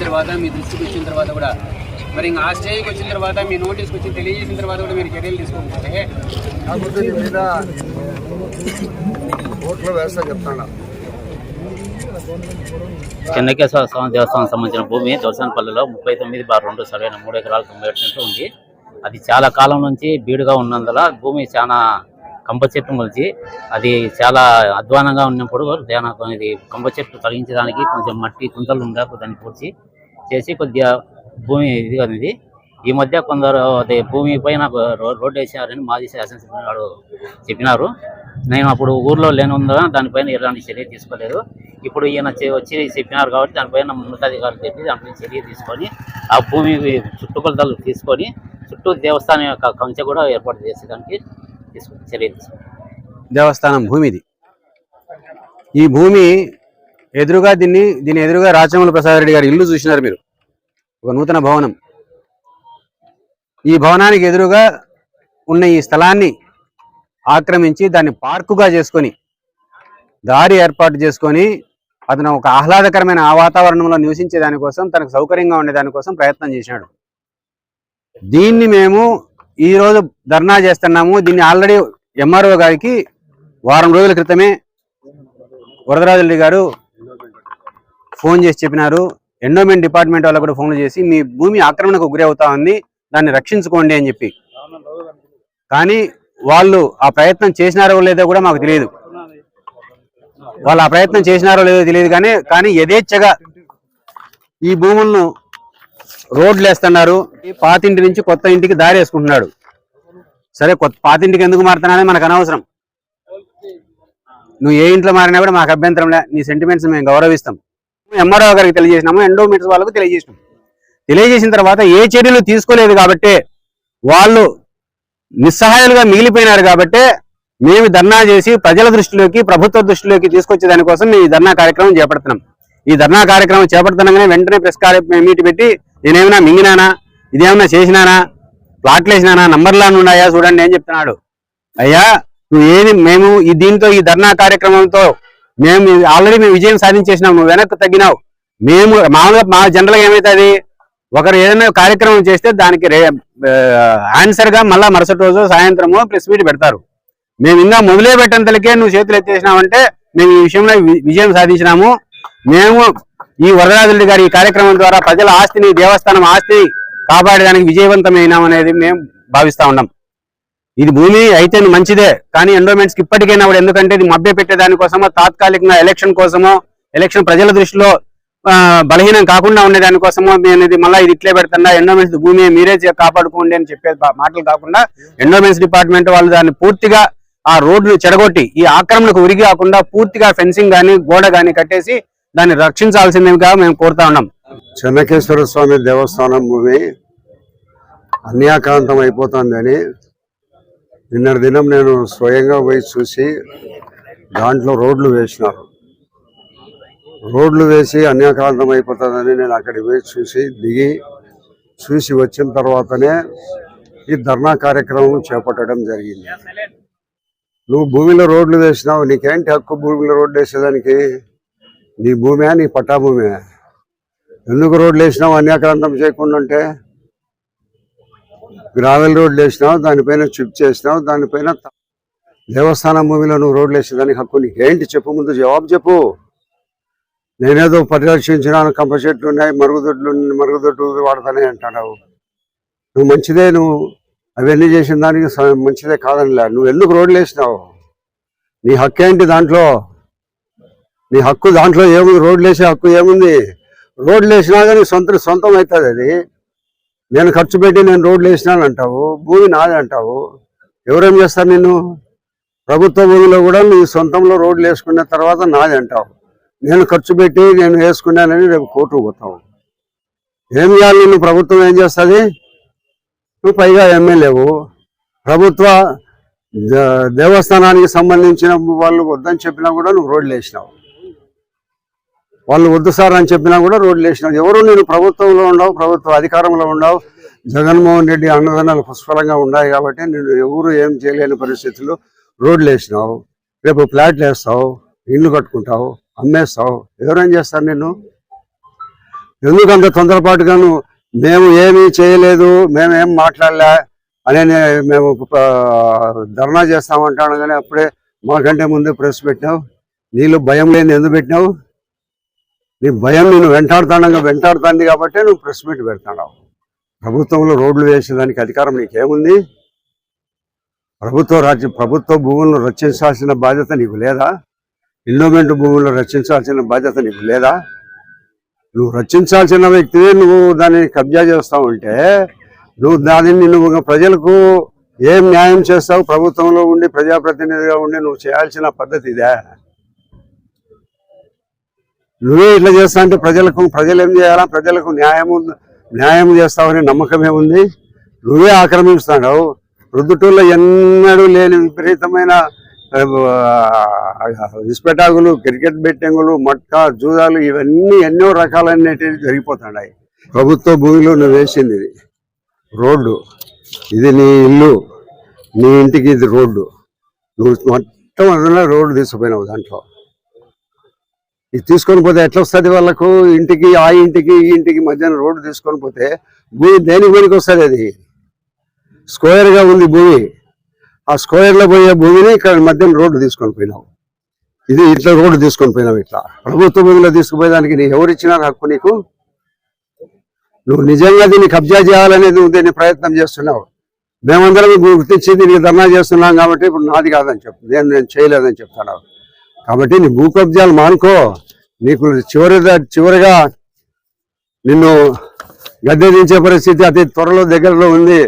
తర్వాత మీ దృష్టికి వచ్చిన తర్వాత కూడా మరి ఇంకా ఆ స్టేజ్కి వచ్చిన తర్వాత మీ నోటీస్కి వచ్చి తెలియజేసిన తర్వాత కూడా మీరు చర్యలు తీసుకోకపోతే కాకపోతే నీ మీద ఓట్లు వేస్తా చెప్తాను చెన్నకేశ్వర స్వామి దేవస్థానం సంబంధించిన భూమి దొరసనపల్లిలో ముప్పై తొమ్మిది బార్ రెండు సరైన మూడు ఎకరాల తొంభై ఉంది. అది చాలా కాలం నుంచి బీడుగా ఉన్నందున భూమి చాలా కంప చెట్టు మొలిచి అది చాలా అధ్వానంగా ఉన్నప్పుడు ధ్యానం ఇది కంప చెట్టు తొలగించడానికి కొంచెం మట్టి కుంతలు ఉండే దాన్ని పూడ్చి చేసి కొద్దిగా భూమి ఇది అనేది ఈ మధ్య కొందరు అదే భూమి పైన రోడ్డు వేసినారని మాజీ శాసనసభ్యులు వాడు చెప్పినారు. నేను అప్పుడు ఊర్లో లేనుందా దానిపైన ఎలాంటి చర్య తీసుకోలేదు. ఇప్పుడు ఈయన చే- వచ్చి చెప్పినారు కాబట్టి దానిపైన ఉన్నతాధికారులు చెప్పి దానిపైన చర్య తీసుకొని ఆ భూమి చుట్టుకొలతలు తీసుకొని చుట్టూ దేవస్థానం యొక్క కంచె కూడా ఏర్పాటు చేసేదానికి దేవస్థానం భూమి ఇది ఈ భూమి ఎదురుగా దీన్ని దీని ఎదురుగా రాచమల్లి ప్రసాద్ రెడ్డి గారి ఇల్లు చూసినారు మీరు. ఒక నూతన భవనం. ఈ భవనానికి ఎదురుగా ఉన్న ఈ స్థలాన్ని ఆక్రమించి దాన్ని పార్కుగా చేసుకొని దారి ఏర్పాటు చేసుకొని అతను ఒక ఆహ్లాదకరమైన ఆ వాతావరణంలో నివసించే దానికోసం తనకు సౌకర్యంగా ఉండే దానికోసం ప్రయత్నం చేసినాడు. దీన్ని మేము ఈ రోజు ధర్నా చేస్తున్నాము. దీన్ని ఆల్రెడీ ఎంఆర్ఓ గారికి వారం రోజుల క్రితమే వరదరాజు రెడ్డి గారు ఫోన్ చేసి చెప్పినారు. ఎండోమెంట్ డిపార్ట్మెంట్ వాళ్ళకు కూడా ఫోన్లు చేసి మీ భూమి ఆక్రమణకు గురి అవుతా ఉంది. దాన్ని రక్షించుకోండి అని చెప్పి. కానీ వాళ్ళు ఆ ప్రయత్నం చేసినారో లేదో కూడా మాకు తెలియదు. వాళ్ళు ఆ ప్రయత్నం చేసినారో లేదో తెలియదు కానీ కానీ యథేచ్ఛగా ఈ భూములను రోడ్లు వేస్తున్నారు. పాతింటి నుంచి కొత్త ఇంటికి దారి వేసుకుంటున్నాడు. సరే కొత్త పాతింటికి ఎందుకు మారుతున్నానే మనకు అనవసరం. నువ్వు ఏ ఇంట్లో మారినా కూడా మాకు అభ్యంతరం లే. నీ సెంటిమెంట్స్ మేము గౌరవిస్తాం. ఎంఆర్ఓ గారికి తెలియజేసినాము ఎండోమీటర్స్ వాళ్ళకు తెలియజేసినాం తెలియజేసిన తర్వాత ఏ చర్యలు తీసుకోలేదు కాబట్టి వాళ్ళు నిస్సహాయాలుగా మిగిలిపోయినారు కాబట్టి మేము ధర్నా చేసి ప్రజల దృష్టిలోకి ప్రభుత్వ దృష్టిలోకి తీసుకొచ్చే దానికోసం మేము ఈ ధర్నా కార్యక్రమం చేపడుతున్నాం. ఈ ధర్నా కార్యక్రమం చేపడుతుండగానే వెంటనే ప్రెస్ మీట్ పెట్టి నేనేమైనా మింగినానా? ఇదేమైనా చేసినానా? ప్లాట్లు వేసినానా? నంబర్లు ఉన్నాయా? చూడండి అని చెప్తున్నాడు. అయ్యా నువ్వు ఏది మేము ఈ దీంతో ఈ ధర్నా కార్యక్రమంతో మేము ఆల్రెడీ మేము విజయం సాధించేసినాం నువ్వు వెనక్కి తగ్గినావు. మేము మామూలుగా మా జనరల్గా ఏమవుతుంది ఒకరు ఏదైనా కార్యక్రమం చేస్తే దానికి రే మళ్ళీ మరుసటి రోజు సాయంత్రము ప్రెస్ మీట్ పెడతారు. మేము ఇంకా మొదలే పెట్టంతలకే నువ్వు చేతులు ఎత్తేసినావంటే మేము ఈ విషయంలో వి- విజయం సాధించినాము. మేము ఈ వరదరాజులు గారి ఈ కార్యక్రమం ద్వారా ప్రజల ఆస్తిని దేవస్థానం ఆస్తిని కాపాడడానికి విజయవంతమైనామనేది మేము భావిస్తా ఉన్నాం. ఇది భూమి అయితే మంచిదే కానీ ఎండోమెంట్స్కి ఇప్పటికైనా కూడా ఎందుకంటే ఇది మభ్య పెట్టేదానికోసమో తాత్కాలికంగా ఎలక్షన్ కోసమో ఎలక్షన్ ప్రజల దృష్టిలో బలహీనం కాకుండా ఉండేదానికోసమో దానికోసమో మళ్ళీ ఇది ఇట్లే పెడుతున్నా ఎండోమెంట్స్ భూమి మీరే కాపాడుకోండి అని చెప్పే మాటలు కాకుండా ఎండోమెంట్స్ డిపార్ట్మెంట్ వాళ్ళు దాన్ని పూర్తిగా ఆ రోడ్లు చెడగొట్టి ఈ ఆక్రమణకు ఉరిగి కాకుండా పూర్తిగా ఫెన్సింగ్ కానీ గోడ కానీ కట్టేసి దాన్ని రక్షించాల్సిందిగా మేము కోరుతా ఉన్నాం. చెన్నకేశ్వర స్వామి దేవస్థానం భూమి అన్యాకాంతం అయిపోతుందని నిన్నటి దినం నేను స్వయంగా పోయి చూసి దాంట్లో రోడ్లు వేసినారు. రోడ్లు వేసి అన్యాకాంతం అయిపోతుందని నేను అక్కడికి పోయి చూసి దిగి చూసి వచ్చిన తర్వాతనే ఈ ధర్నా కార్యక్రమం చేపట్టడం జరిగింది. నువ్వు భూమిలో రోడ్లు వేసినావు నీకేంటి హక్కు భూమిలో రోడ్లు వేసేదానికి? నీ భూమే నీ పట్టాభూమే. ఎందుకు రోడ్లు వేసినావు అన్యాక్రాంతం చేయకుండా ఉంటే? గ్రావెల్ రోడ్లు వేసినావు దానిపైన చిప్ చేసినావు దానిపైన దేవస్థానం భూమిలో నువ్వు రోడ్లు వేసేదానికి హక్కు నీకేంటి? చెప్పు ముందు జవాబు చెప్పు. నేనేదో పరిరక్షించినాను కంప చెట్లు ఉన్నాయి మరుగుదొడ్లు మరుగుదొడ్లు వాడతానే అంటున్నావు. నువ్వు మంచిదే నువ్వు అవన్నీ చేసిన దానికి మంచిదే కాదనిలే. నువ్వు ఎందుకు రోడ్లు వేసినావు? నీ హక్కు ఏంటి దాంట్లో? నీ హక్కు దాంట్లో ఏముంది? రోడ్లు వేసే హక్కు ఏముంది? రోడ్లు వేసినా కానీ సొంత సొంతం అవుతుంది అది. నేను ఖర్చు పెట్టి నేను రోడ్లు వేసినాను అంటావు భూమి నాది అంటావు. ఎవరేం చేస్తారు నిన్ను? ప్రభుత్వ భూమిలో కూడా నీ సొంతంలో రోడ్లు వేసుకున్న తర్వాత నాది అంటావు. నేను ఖర్చు పెట్టి నేను వేసుకున్నానని రేపు కోర్టు పోతావు. ఏం చేయాలి నిన్ను? ప్రభుత్వం ఏం చేస్తుంది? నువ్వు పైగా ఎమ్మెల్యేవు ప్రభుత్వ దేవస్థానానికి సంబంధించిన వాళ్ళు వద్దని చెప్పినా కూడా నువ్వు రోడ్లు వేసినావు. వాళ్ళు వద్దు సార్ అని చెప్పినా కూడా రోడ్లు వేసినావు ఎవరు నేను ప్రభుత్వంలో ఉండవు ప్రభుత్వ అధికారంలో ఉండవు. జగన్మోహన్ రెడ్డి అన్నదానాలు పుష్కలంగా ఉన్నాయి కాబట్టి నేను ఎవరు ఏం చేయలేని పరిస్థితుల్లో రోడ్లు వేసినావు. రేపు ఫ్లాట్లు వేస్తావు ఇల్లు కట్టుకుంటావు అమ్మేస్తావు. ఎవరేం చేస్తారు నేను ఎందుకు అంత తొందరపాటుగాను మేము ఏమీ చేయలేదు మేము ఏం మాట్లాడలే అనే మేము ధర్నా చేస్తామంటాను కానీ అప్పుడే మాకంటే ముందే ప్రెస్ పెట్టినావు. నీళ్ళు భయం లేని ఎందుకు పెట్టినావు? నీ భయం నేను వెంటాడుతానంగా వెంటాడుతుంది కాబట్టి నువ్వు ప్రెస్ మీట్ పెడతావు ప్రభుత్వంలో రోడ్లు వేసేదానికి అధికారం నీకేముంది? ప్రభుత్వ రాజ్య ప్రభుత్వ భూములను రక్షించాల్సిన బాధ్యత నీకు లేదా? ఎండోమెంట్ భూములను రక్షించాల్సిన బాధ్యత నీకు లేదా? నువ్వు రక్షించాల్సిన వ్యక్తివే నువ్వు దాన్ని కబ్జా చేస్తావు అంటే నువ్వు దానిని నువ్వు ప్రజలకు ఏం న్యాయం చేస్తావు? ప్రభుత్వంలో ఉండి ప్రజాప్రతినిధిగా ఉండి నువ్వు చేయాల్సిన పద్ధతి ఇదే. నువ్వే ఇట్లా చేస్తా అంటే ప్రజలకు ప్రజలు ఏం చేయాలా? ప్రజలకు న్యాయం న్యాయం చేస్తావని నమ్మకమే ఉంది. నువ్వే ఆక్రమిస్తున్నావు రుద్దుటూళ్ళలో ఎన్నడూ లేని విపరీతమైన ఇస్పెటాగులు క్రికెట్ బెట్టింగులు మట్కా జూదాలు ఇవన్నీ ఎన్నో రకాలనేటివి జరిగిపోతున్నాయి. ప్రభుత్వ భూమిలో నువ్వు వేసింది ఇది. రోడ్డు. ఇది నీ ఇల్లు. నీ ఇంటికి ఇది రోడ్డు. నువ్వు మొత్తం అందులో రోడ్డు తీసుకుపోయినావు దాంట్లో. ఇది తీసుకొని పోతే ఎట్లా వస్తుంది వాళ్ళకు? ఇంటికి ఆ ఇంటికి ఈ ఇంటికి మధ్యాహ్నం రోడ్డు తీసుకొని పోతే భూమి దేనికి పనికి వస్తుంది అది? స్క్వేర్గా ఉంది భూమి. ఆ స్క్వేర్లో పోయే భూమిని ఇక్కడ మధ్యన రోడ్డు తీసుకొని పోయినావు. ఇది ఇట్లా రోడ్డు తీసుకొని పోయినావు ఇట్లా. ప్రభుత్వ భూమిలో తీసుకుపోయేదానికి నీ ఎవరు ఇచ్చినారు హక్కు నీకు? నువ్వు నిజంగా దీన్ని కబ్జా చేయాలనేది నువ్వు దీన్ని ప్రయత్నం చేస్తున్నావు. మేమందరం గుర్తించి దీనికి ధర్నా చేస్తున్నాం కాబట్టి ఇప్పుడు నాది కాదని చెప్పు. నేను నేను చేయలేదని చెప్తున్నావు. కాబట్టి నీ భూ కబ్జాలు మానుకో. నీకు చివరి చివరిగా నిన్ను గద్దె దించే పరిస్థితి అతి త్వరలో దగ్గరలో ఉంది.